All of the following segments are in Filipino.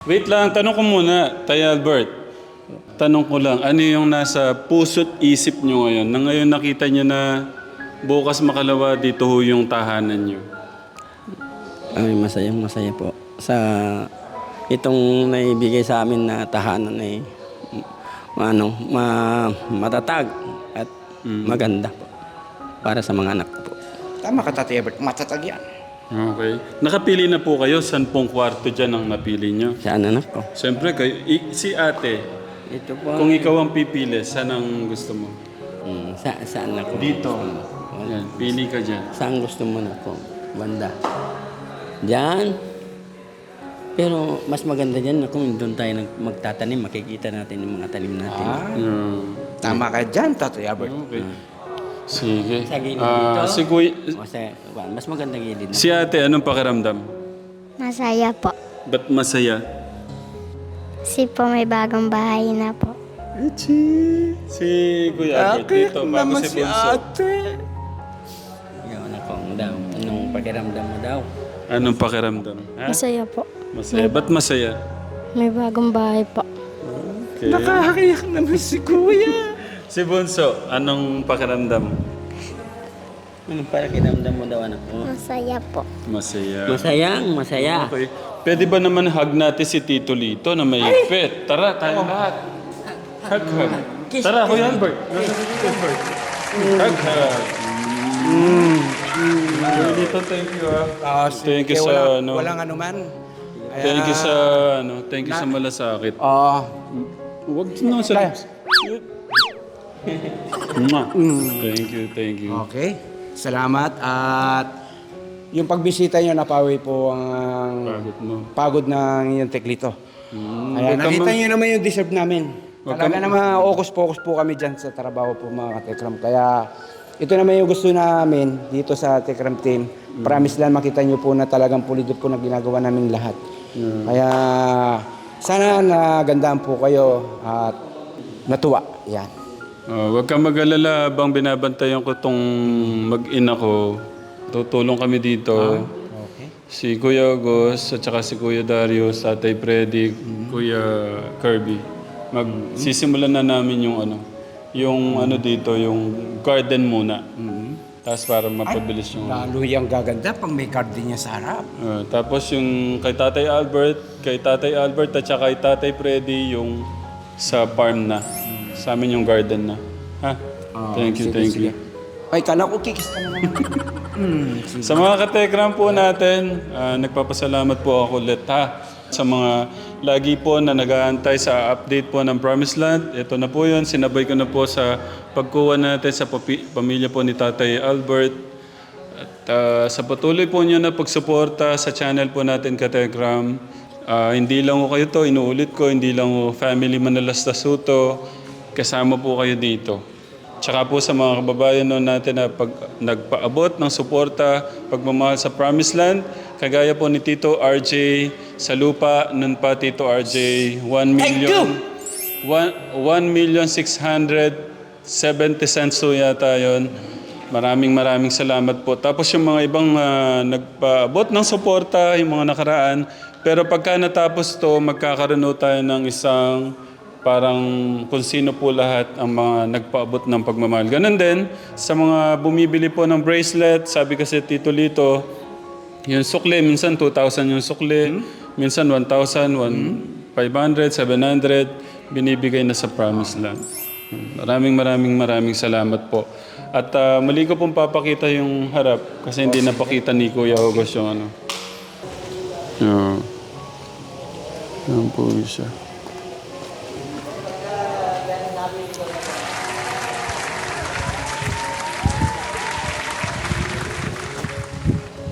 Wait lang, tanong ko muna, Tay Albert. Tanong ko lang, ano yung nasa puso't isip nyo ngayon? Na ngayon nakita nyo na bukas makalawa dito ho yung tahanan nyo. Ay, masaya, masaya po. Sa itong naibigay sa amin na tahanan ay ma- ano, ma, matatag at maganda po para sa mga anak ko po. Tama ka, Tati Ebert. Matatag yan. Okay. Nakapili na po kayo, saan pong kwarto dyan ang napili nyo? Sa anak ko. Siyempre, kayo, i- si ate, Ito po. kung ikaw ang pipili, saan ang gusto mo? Mm, sa, sa anak ko. Dito. Yan, pili ka dyan. Saan gusto mo na po? Banda. Diyan. Pero mas maganda dyan na kung doon tayo nag- magtatanim, makikita natin yung mga tanim natin. Ah, Yeah. tama ka dyan, Tati Albert. Okay. Sige. Sa gilid Ah, dito. si Kuya, Kasi, mas maganda gilid na. si ate, anong pakiramdam? Masaya po. Ba't masaya? Kasi po may bagong bahay na po. Si Kuya Albert dito, bago si Bunso. Yung anak ko mo daw. Anong pakiramdam mo daw? Anong pakiramdam? Ha? Masaya po. Masaya. Ba't masaya? May bagong bahay po. Okay. Nakakakiyak naman si Kuya. Si Bunso, anong pakiramdam? Anong pakiramdam mo daw anak ko? Masaya po. Masaya. Masayang, masaya. Okay. Pwede ba naman hug natin si Tito Lito na may pet? Tara, tayo lahat. Hug, hug. Tara, Kuya Albert. Kuya Albert. Hug, hug. Mm. Kuya Lito, thank you ah. Ah, Thank you sige, sa wala- ano. Walang anuman. Thank you sa ano, thank you sa malasakit. Ah, Huwag na sa lips. Mwah. Thank you, thank you. okay. Salamat at yung pagbisita nyo napawi po ang Pagod mo. pagod ng inyong teklito. Mm, huwag ka nakita ma- nyo naman yung deserve namin. Huwag Talaga ka- naman okus-pokus po kami dyan sa trabaho po mga katekram. Kaya ito naman yung gusto namin dito sa Tekram Team. Mm. Promise lang makita nyo po na talagang pulido po na ginagawa namin lahat. Kaya sana nagandaan po kayo at natuwa. Yan. Oh, huwag kang mag-alala habang binabantayan ko tong mag-ina ko. Tutulong kami dito. Okay. Si Kuya August at saka si Kuya Darius, Tatay Freddy, Kuya Kirby. Magsisimulan na namin yung ano, yung ano dito, yung garden muna. Tapos para mapabilis yung... Lalo yung gaganda pang may garden niya sa harap. Ah, tapos yung kay Tatay Albert, kay Tatay Albert at saka kay Tatay Freddy yung sa farm na. Sa amin yung garden na. Ha? thank you, sige, thank sige. you. Ay, kala ko kikis ka na naman. Hmm, sige. Sa mga katekram po natin, ah, nagpapasalamat po ako ulit ha. Sa mga lagi po na nag-aantay sa update po ng Promised Land. Ito na po yun, sinabay ko na po sa pagkuha natin sa papi- pamilya po ni Tatay Albert. At ah, sa patuloy po niyo na pagsuporta sa channel po natin Katekram. Ah, hindi lang ko kayo to, inuulit ko, hindi lang ko family Manalas Tasuto. Kasama po kayo dito. Tsaka po sa mga kababayan noon natin na pag, nagpaabot ng suporta, pagmamahal sa Promised Land, kagaya po ni Tito RJ sa lupa, nun pa Tito RJ, 1 million, 1, 1 million 670 cents po yata yun. Maraming maraming salamat po. Tapos yung mga ibang ah, nagpaabot ng suporta, yung mga nakaraan. Pero pagka natapos to, magkakaroon ho tayo ng isang parang kung sino po lahat ang mga nagpaabot ng pagmamahal. Ganon din, sa mga bumibili po ng bracelet, sabi kasi Tito Lito, yung sukle, minsan 2,000 yung sukle, minsan 1,000, 1,500, 700, binibigay na sa Promised Land. Maraming maraming maraming salamat po. At ah, mali ko pong papakita yung harap kasi hindi napakita ni Kuya August yung ano. Yeah. Yan po siya.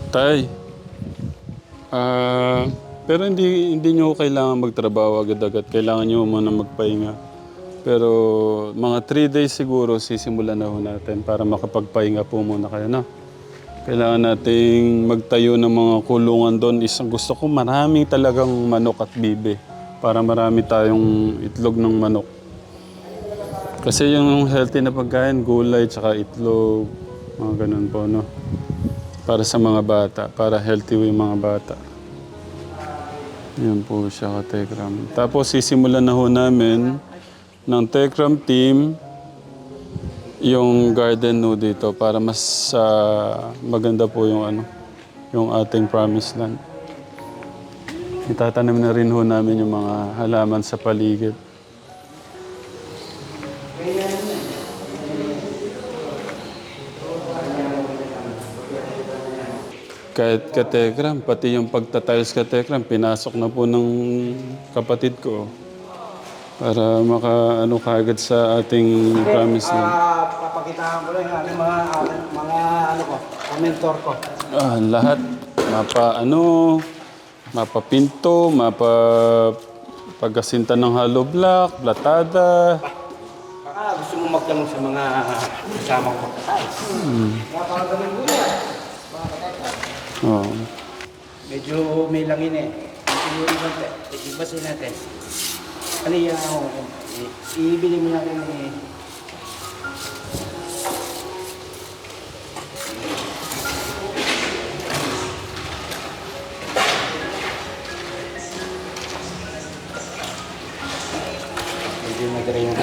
Tay. Ah, pero hindi hindi niyo kailangan magtrabaho agad-agad. Kailangan niyo muna magpahinga. Pero mga 3 days siguro sisimulan na ho natin para makapagpahinga po muna kayo na. Kailangan nating magtayo ng mga kulungan doon. Isang gusto ko maraming talagang manok at bibe para marami tayong itlog ng manok. Kasi yung healthy na pagkain, gulay, tsaka itlog, mga ganun po, no? Para sa mga bata, para healthy yung mga bata. Yan po siya ka Tekram. Tapos sisimulan na ho namin ng Tekram team yung garden no dito para mas ah, maganda po yung ano yung ating promised land. Itatanim na rin ho namin yung mga halaman sa paligid. Kahit katekram, pati yung pagtatiles katekram, pinasok na po ng kapatid ko. Para maka ano kagad sa ating promise land. Ah, papakitaan ko lang yung aking mga, aking mga ano ko, mentor ko. Ah, lahat. Mapa ano, mapapinto, mapa pagkasinta ng hollow block, platada. Baka gusto mo magtanong sa mga kasama ko. Ay, napakagaling ko yan. Oh. Medyo may langin eh. Siguro naman, ibasin natin. Ano yan ako? I- Ibili mo natin eh. Medyo nagre yung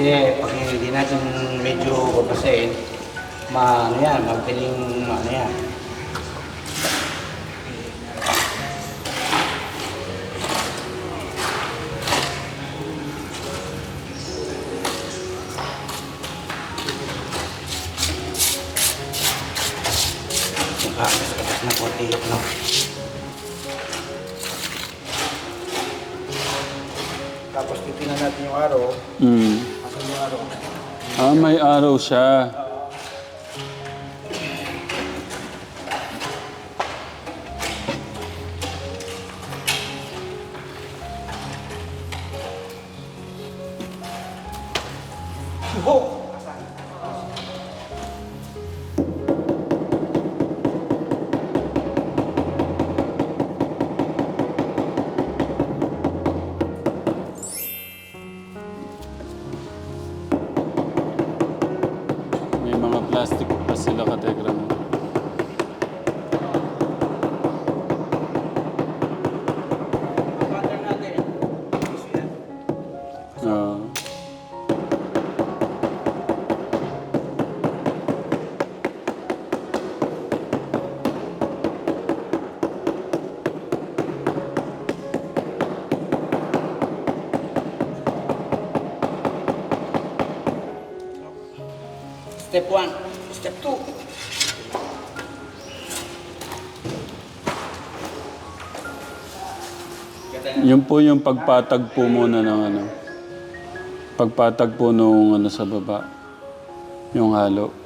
Kasi pag hindi natin medyo babasahin, ma ano yan, mabiling ano yan. Kapas na konti, no? Tapos titingnan natin yung araw. Mm. Ah, may araw siya. Step 1, step 2. Yun po yung pagpatag po muna ng ano. Pagpatag po nung ano sa baba. Yung halo.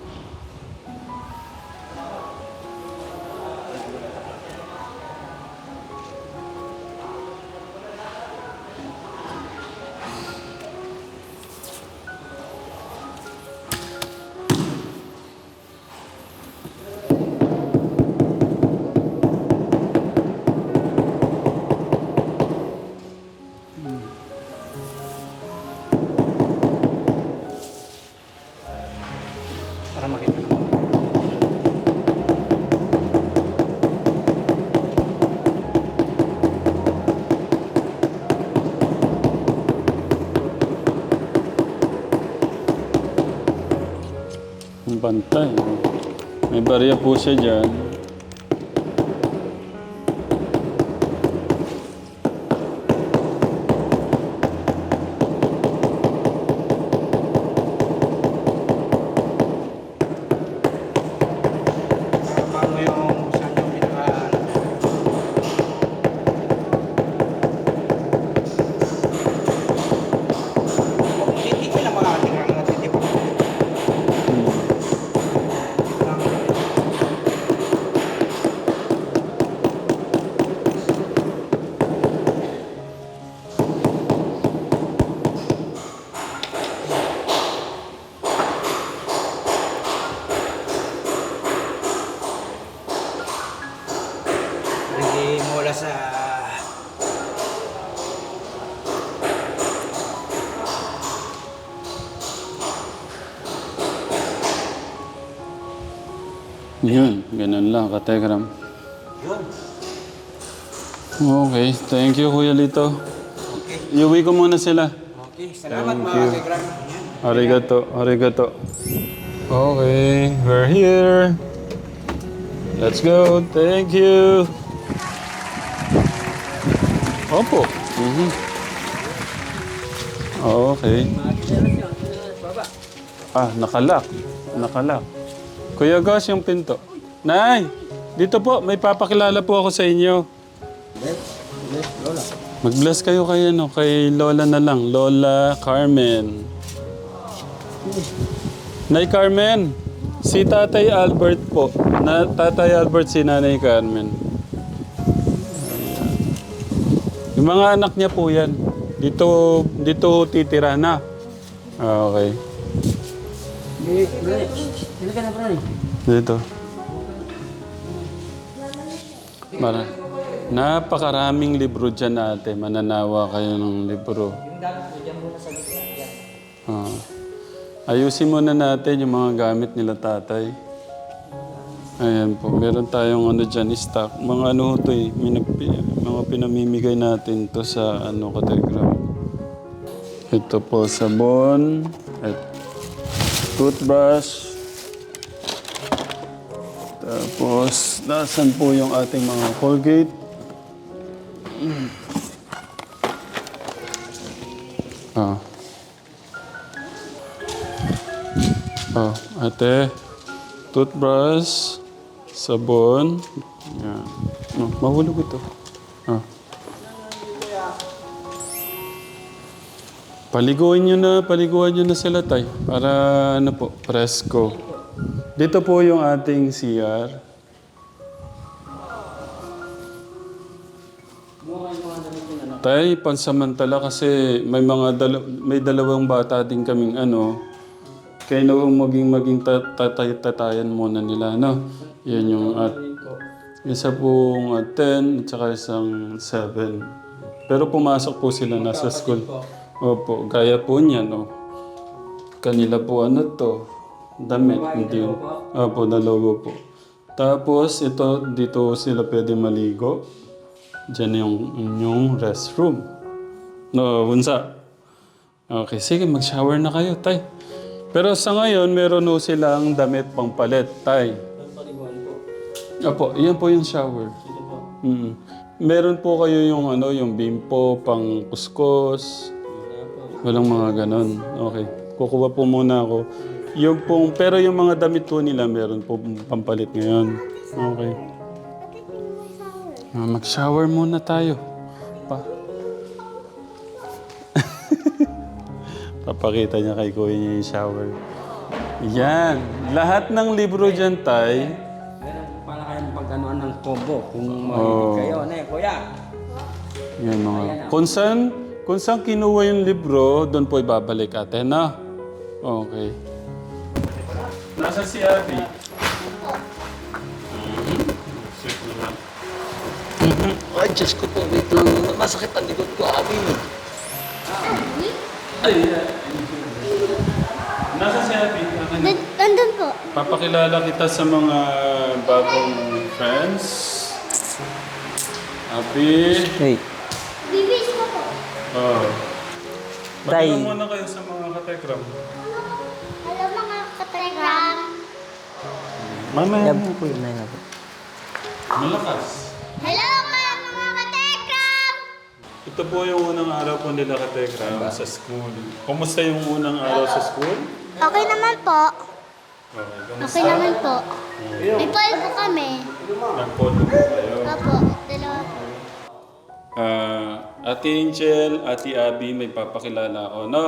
Bantay. May barya po siya dyan. Lang, kategram. Okay, thank you Kuya Lito. Iuwi ko muna sila. Okay, salamat Thank mga you. kategram. Arigato, arigato. Okay, we're here. Let's go. Thank you. Opo. Mhm. Okay. Ah, nakalak. Nakalak. Kuya Gus, yung pinto. Nay, dito po, may papakilala po ako sa inyo. Mag-bless kayo kay, ano, kay Lola na lang. Lola Carmen. Nay Carmen, si Tatay Albert po. Na, Tatay Albert si Nanay Carmen. Yung mga anak niya po yan. Dito, dito titira na. Ah, Okay. Dito. Mara. Napakaraming libro dyan ate. Mananawa kayo ng libro. Ah. Ayusin muna natin yung mga gamit nila tatay. Ayan po, meron tayong ano dyan, stock. Mga ano to eh, minagpi- mga pinamimigay natin to sa ano, kategram. Ito po, sabon, at toothbrush. Tapos, nasan po yung ating mga Colgate? Ah. Oh, ate, toothbrush, sabon. Yan. Oh, mahulog ito. Ah. Paliguan nyo na, paliguan nyo na sila tay. Para ano po, presko. Dito po yung ating CR. Tay, pansamantala kasi may mga dala- may dalawang bata din kaming ano, kaya na maging maging ta- tatay tatayan muna nila no. Yan yung at isa pong at 10 at saka isang 7. Pero pumasok po sila nasa school. Opo, gaya po niya no. Kanila po ano to, damit, hindi. Opo, dalawa po. Tapos ito, dito sila pwede maligo. Diyan yung inyong restroom. No, bunsa. Okay, sige, mag-shower na kayo, tay. Pero sa ngayon, meron no silang damit pang palit, tay. Opo, iyan po yung shower. Mm. Meron po kayo yung ano, yung bimpo, pang kuskus. Walang mga ganon. Okay. Kukuha po muna ako. Yung pong, pero yung mga damit po nila, meron po pampalit ngayon. Okay. Ah, mag-shower muna tayo. Pa. Papakita niya kay kuya niya yung shower. Yan. Lahat ng libro dyan, tay. Meron po pala kayong pagkanoan ng kobo kung mahilig Oo. kayo. Ne, kuya. Yan mga. Kung saan, kung saan kinuha yung libro, doon po ibabalik ate, na? Okay. Nasa si Abby? Ay, Diyos ko po, wait lang. Masakit ang likod ko, Abi. Nasa si Abby? Nan- Nandun po. Papakilala kita sa mga bagong friends. Abby. Hey. Bibis ko po. Oh. Tay. Bakit muna kayo sa mga katekram? Mamaya. po yun na yun. Malakas. Hello mga mga kategram. Ito po yung unang araw po nila katekram sa school. Kumusta yung unang araw sa school? Okay naman po. Okay? Okay naman po. May poll po kami. Nag-photo po kayo. Opo, dalawa po. Ah, Ate Angel, Ate Abby, may papakilala ako, no?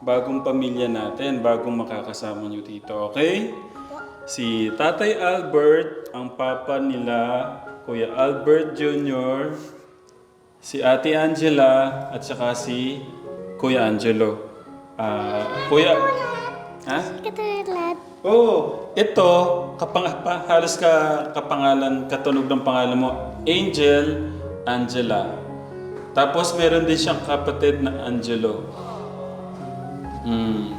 Bagong pamilya natin, bagong makakasama nyo dito, okay? Si Tatay Albert, ang papa nila, Kuya Albert Jr., si Ate Angela, at saka si Kuya Angelo. Ah, Kuya... Ha? Katulat. Oo, ito, kapang, pa, halos ka kapangalan, katunog ng pangalan mo, Angel Angela. Tapos meron din siyang kapatid na Angelo. Hmm.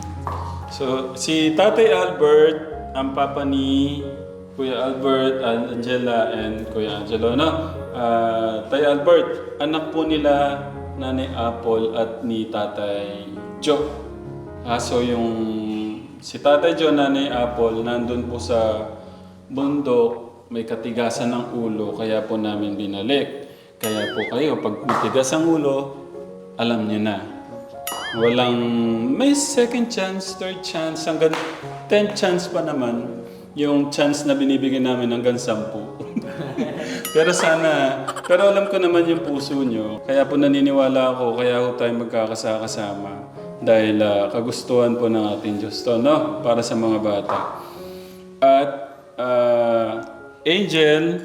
So, si Tatay Albert, ang papa ni Kuya Albert, An- Angela, and Kuya Angelo. No? Ah, Tay Albert, anak po nila Nanay Apple at ni Tatay Joe. Ah, so yung si Tatay Joe, Nanay Apple, nandun po sa bundok, may katigasan ng ulo, kaya po namin binalik. Kaya po kayo, pag matigas ang ulo, alam niyo na. Walang, may second chance, third chance, hanggang 10 chance pa naman. Yung chance na binibigyan namin hanggang 10. pero sana, pero alam ko naman yung puso nyo. Kaya po naniniwala ako, kaya ho tayo magkakasama. Dahil ah, kagustuhan po ng ating Diyos to, no? Para sa mga bata. At ah, Angel,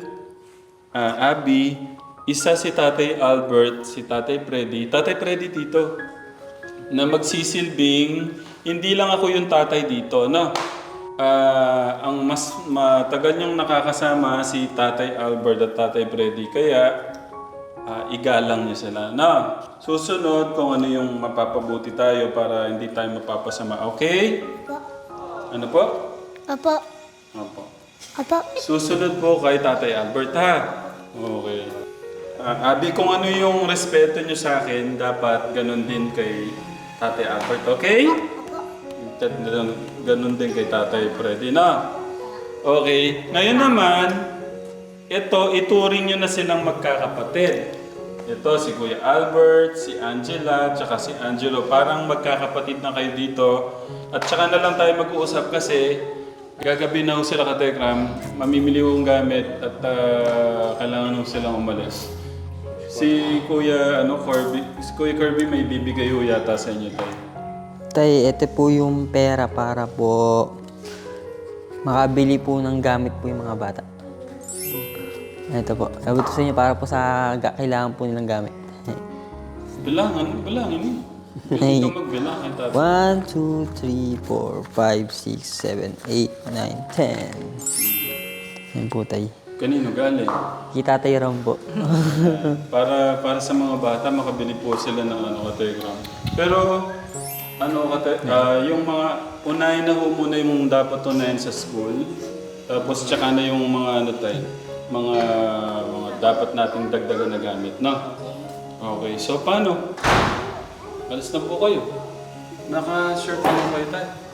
ah, Abby, isa si Tatay Albert, si Tatay Freddy. Tatay Freddy dito na magsisilbing hindi lang ako yung tatay dito, no? Ah, ang mas matagal niyong nakakasama si Tatay Albert at Tatay Freddy kaya ah, igalang niyo sila. Na, susunod kung ano yung mapapabuti tayo para hindi tayo mapapasama. Okay? Ano po? Opo. Opo. Opo. Susunod po kay Tatay Albert, ha? Okay. Ah, Abi, kung ano yung respeto nyo sa akin, dapat ganun din kay Tatay Albert, okay? Ganun, ganun din kay Tatay Freddy, na? Okay. Ngayon naman, ito, ituring nyo na silang magkakapatid. Ito, si Kuya Albert, si Angela, tsaka si Angelo. Parang magkakapatid na kayo dito. At tsaka na lang tayo mag-uusap kasi gagabi na sila ka Tekram, mamimili ho gamit at ah, kailangan ho silang umalis. Si Kuya ano, Kirby, si Kuya Kirby may bibigay ho yata sa inyo tayo. Tay, ito po yung pera para po makabili po ng gamit po yung mga bata. Ito po. Sabi ko sa inyo para po sa ga- kailangan po nilang gamit. Bilangan, bilangin mo. Hey. Hindi ka magbilang kay tatay. 1, 2, 3, 4, 5, 6, 7, 8, 9, 10. Yan po, tay. Kanino galing? Kita tayo ram po. para para sa mga bata makabili po sila ng ano ka Telegram. Pero ano ka ah, yung mga unahin na ho muna yung dapat unahin sa school. Tapos tsaka na yung mga ano tayo, mga mga dapat nating dagdagan na gamit, no? Okay, so paano? Alis na po kayo. Naka-shirt na kayo tayo.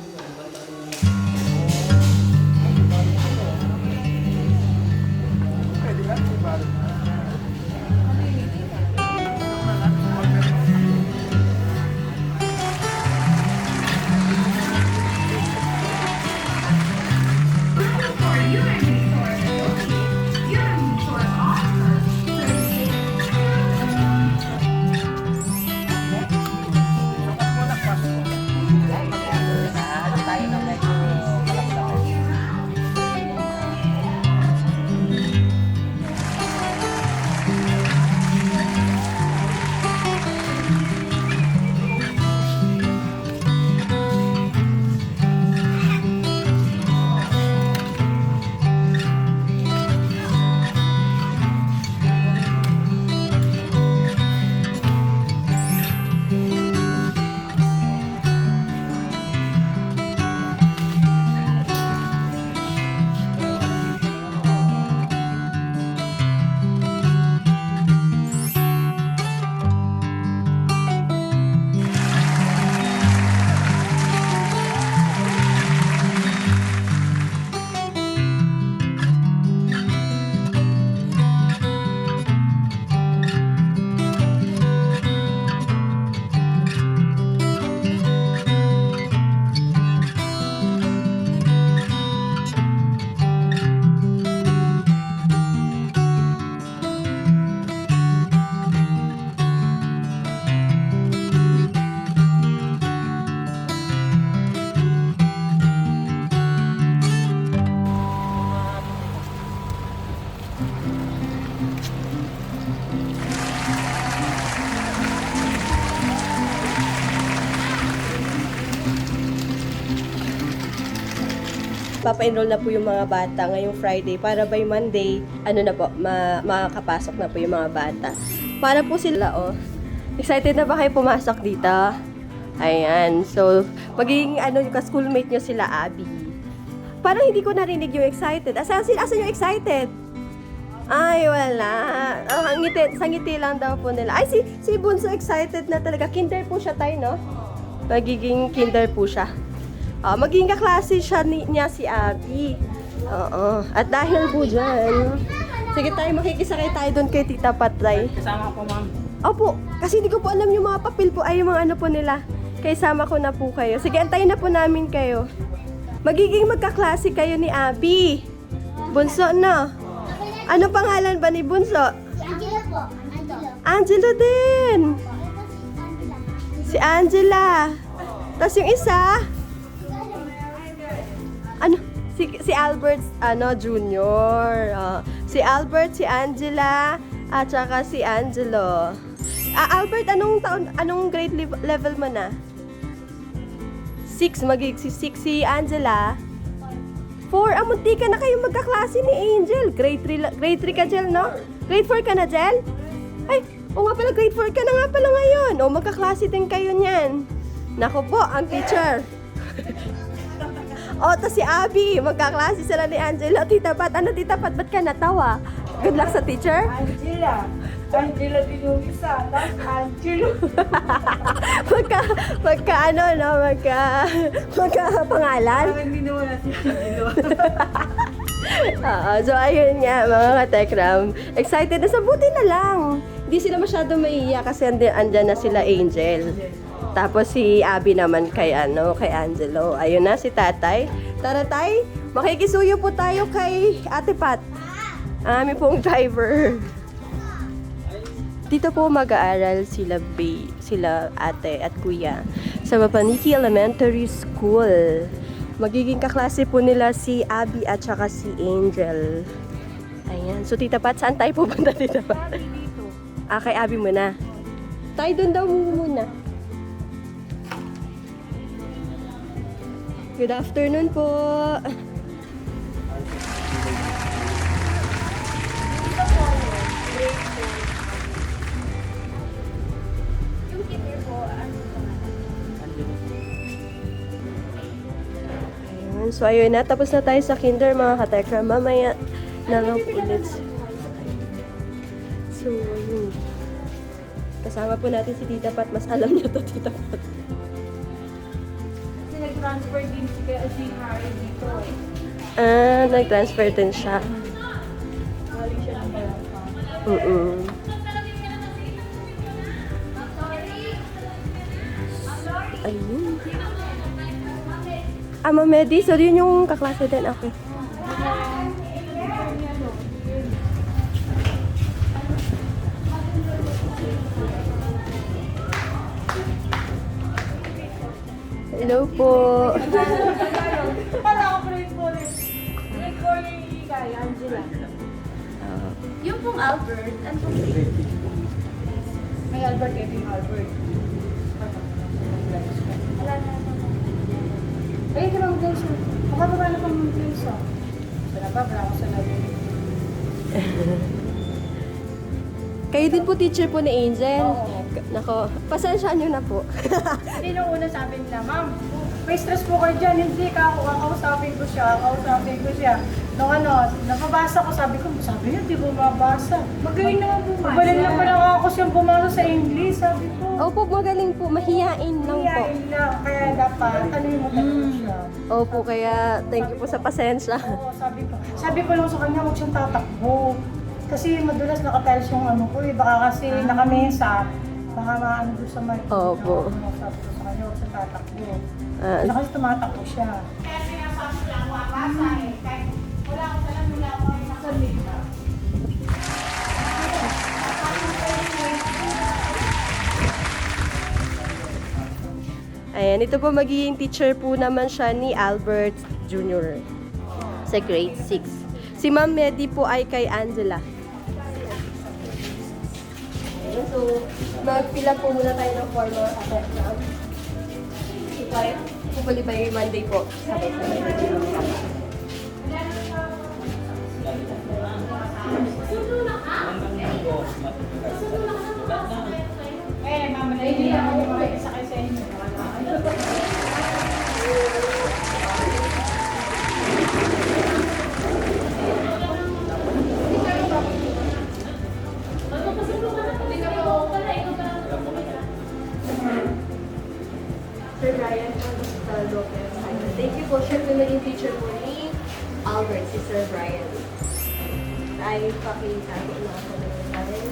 Papa-enroll na po yung mga bata ngayong Friday para by Monday, ano na po, ma makakapasok na po yung mga bata. Para po sila, oh. Excited na ba kayo pumasok dito? Ayan. So, magiging ano, yung ka-schoolmate nyo sila, Abby. Parang hindi ko narinig yung excited. Asan, asan yung excited? Ay, wala. Oh, ang ngiti, sa ngiti lang daw po nila. Ay, si, si Bunso excited na talaga. Kinder po siya tayo, no? Magiging kinder po siya. Ah, magiging kaklase siya ni, niya si Abby. Oo. At dahil po dyan, sige tayo, makikisakay tayo doon kay Tita Patray. Kasama ko, ma'am. Opo, kasi hindi ko po alam yung mga papel po, ay yung mga ano po nila. Kaya sama ko na po kayo. Sige, antayin na po namin kayo. Magiging magkaklase kayo ni Abby. Bunso, no? Ano pangalan ba ni Bunso? Angela po. Angela. Angelo din. Si Angela. Tapos yung isa, ano? Si, si Albert, ano, Junior. Ah, si Albert, si Angela, at saka si Angelo. Ah, Albert, anong taon, anong grade lev- level mo na? Six, magig si six si Angela. Four, ah, munti ka na kayo magkaklase ni Angel. Grade 3, la- grade 3 ka, Jel, no? Grade 4 ka na, Jel? Ay, o nga pala, grade 4 ka na nga pala ngayon. O, magkaklase din kayo niyan. Nako po, ang teacher. o, to si Abby. Magkaklase sila ni Angela. Tita Pat, ano tita Pat, ba't ka natawa? Good luck sa teacher. Angela. Angela din yung isa. Tapos Angelo. magka, magka ano, no? Magka, magka pangalan. Parang hindi naman natin. Oo, so ayun nga mga katekram. Excited na sa buti na lang. Hindi sila masyado maiiyak kasi andi, andyan na sila Angel. Tapos si Abby naman kay ano, kay Angelo. Ayun na si Tatay. Tara tay, makikisuyo po tayo kay Ate Pat. Aming pong driver. Dito po mag-aaral sila Bay, sila ate at kuya sa Mapaniki Elementary School. Magiging kaklase po nila si Abby at saka si Angel. Ayan. So, Tita Pat, saan tayo pupunta, Tita Pat? Ah, kay Abby muna. Tayo doon daw muna. Good afternoon po. Ayun. So, ayun na. Tapos na tayo sa kinder, mga katekra. Mamaya na lang ulit. So, ayun. Kasama po natin si Tita Pat. Mas alam niya to, Tita Pat. Kasi nag-transfer din si kaya si Harry dito eh. Ah, nag-transfer din siya. Galing siya ng Balangka. Mm-mm. Ayun. Ah, Ma'am Medi, so yun yung kaklase din. Okay. Hello po. Wala ko grade 4 eh. Grade 4 yung ikay, Angela. Yung pong Albert, ano pong May Albert, Kevin Albert. Wala na ako. Ay, lang guys. Makababa na pang guys. Wala pa, wala ako sa labo. Kayo din po teacher po ni Angel. Oo. Nako, pasensya nyo na po. Hindi nung una sabi nila, ma'am, may stress po kayo dyan. Hindi ka ako, kakausapin ko siya, kakausapin ko siya. Nung ano, napabasa ko, sabi ko, sabi niya, di bumabasa. Magaling naman bumasa. Magaling lang pala ako siyang bumasa sa English, sabi ko. Opo, magaling po. Mahiyain lang po. Iyain lang, kaya dapat, ano yung mo siya. Opo, kaya thank you po sa pasensya. Oo, sabi ko. Sabi ko lang sa kanya, huwag siyang tatakbo. Kasi madulas nakatiles yung ano ko eh. Baka kasi nakamesa. Baka maano doon sa mic. Opo. Oo, Sabi ko sa kanya, huwag siyang tatakbo. Ah, Wala kasi tumatakbo siya. Ayan, ito po magiging teacher po naman siya ni Albert Jr. sa grade 6. Si Ma'am Medi po ay kay Angela. Ayan, so, magpila po muna tayo ng form katekram. So, tayo, hopefully by Monday po. Sabay-sabay. Eh, mama, hindi Dr. Ryan Consta Lopez. Thank you po. Siya po naging teacher po ni Albert, si Sir Brian. Ay, pakita ko na ako na tayo.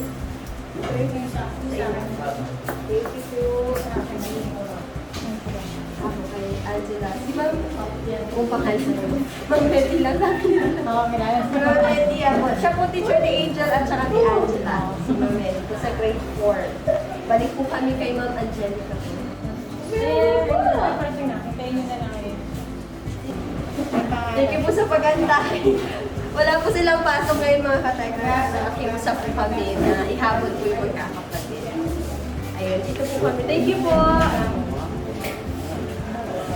Thank you sa akin. Thank you po sa akin. Ako kay Angela. Si Ma'am, kung pakansa naman. Ma'am, ready lang sa akin. Oo, kilala. Ma'am, ready ako. Siya po teacher ni Angel at saka ni Angela. Si Ma'am, ready po sa grade 4. Balik po kami kay Ma'am Angelica. Thank you po sa pag-antay. Wala po silang pasok ngayon mga kategra. Nakiusap po kami na ihabol po yung magkakapatid. Ayun, dito po kami. Thank you po.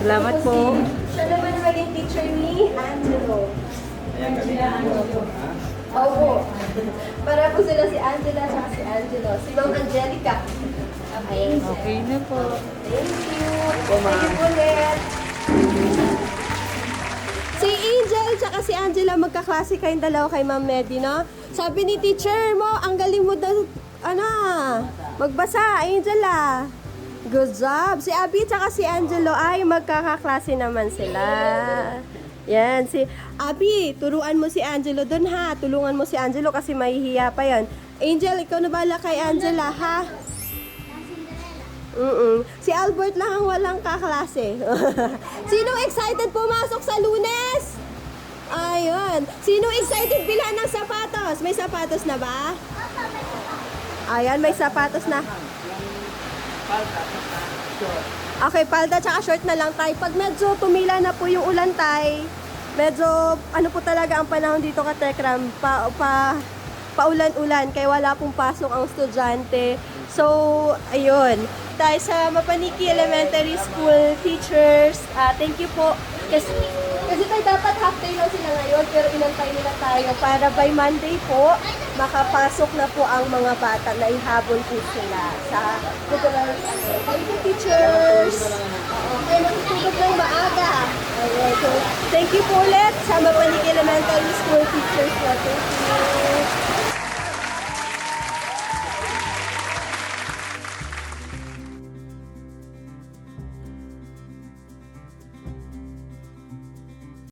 Salamat po. Siya naman maging teacher ni Angelo. Opo. Para po sila si Angela at si Angelo. Si Ma'am Angelica. Ayun. Okay na po. Thank you. Thank you ulit. Si Angel tsaka si Angela magkaklase kayong dalawa kay Ma'am Medi, no? Sabi ni teacher mo, ang galing mo daw, ano, magbasa, Angela. Good job. Si Abby tsaka si Angelo ay magkakaklase naman sila. Yan, si Abby, turuan mo si Angelo doon ha. Tulungan mo si Angelo kasi mahihiya pa yan. Angel, ikaw na bala kay Angela, ha? Mm Si Albert lang ang walang kaklase. Sinong excited pumasok sa lunes? Ayun. Sinong excited bilhan ng sapatos? May sapatos na ba? Ayan, may sapatos na. Okay, palda tsaka short na lang tayo. Pag medyo tumila na po yung ulan tay, medyo ano po talaga ang panahon dito ka Tekram, pa, pa, paulan-ulan kaya wala pong pasok ang estudyante. So, ayun. Tayo sa Mapaniki Elementary School teachers, ah, thank you po. Kasi, kasi tayo dapat half day lang sila ngayon, pero inantay nila tayo para by Monday po, makapasok na po ang mga bata na ihabol po sila sa cultural ano. Thank you, teachers! Oo, kayo natutulog ng maaga. Ayun, so, thank you po ulit sa Mapaniki Elementary School teachers po. Thank you.